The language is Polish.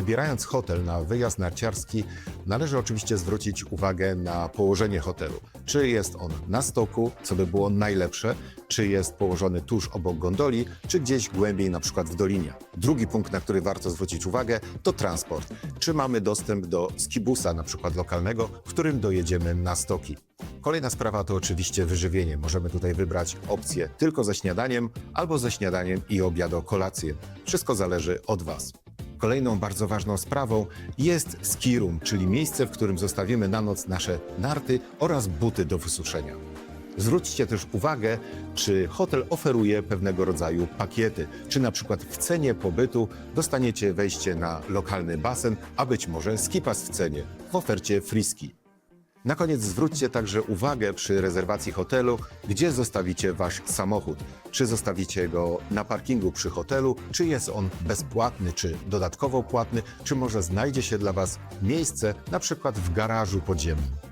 Wybierając hotel na wyjazd narciarski, należy oczywiście zwrócić uwagę na położenie hotelu. Czy jest on na stoku, co by było najlepsze, czy jest położony tuż obok gondoli, czy gdzieś głębiej, na przykład w dolinie. Drugi punkt, na który warto zwrócić uwagę, to transport. Czy mamy dostęp do skibusa, na przykład lokalnego, którym dojedziemy na stoki. Kolejna sprawa to oczywiście wyżywienie. Możemy tutaj wybrać opcję tylko ze śniadaniem albo ze śniadaniem i obiado kolację. Wszystko zależy od Was. Kolejną bardzo ważną sprawą jest ski room, czyli miejsce, w którym zostawimy na noc nasze narty oraz buty do wysuszenia. Zwróćcie też uwagę, czy hotel oferuje pewnego rodzaju pakiety, czy na przykład w cenie pobytu dostaniecie wejście na lokalny basen, a być może skipas w cenie w ofercie friski. Na koniec zwróćcie także uwagę przy rezerwacji hotelu, gdzie zostawicie wasz samochód. Czy zostawicie go na parkingu przy hotelu, czy jest on bezpłatny, czy dodatkowo płatny, czy może znajdzie się dla was miejsce na przykład w garażu podziemnym.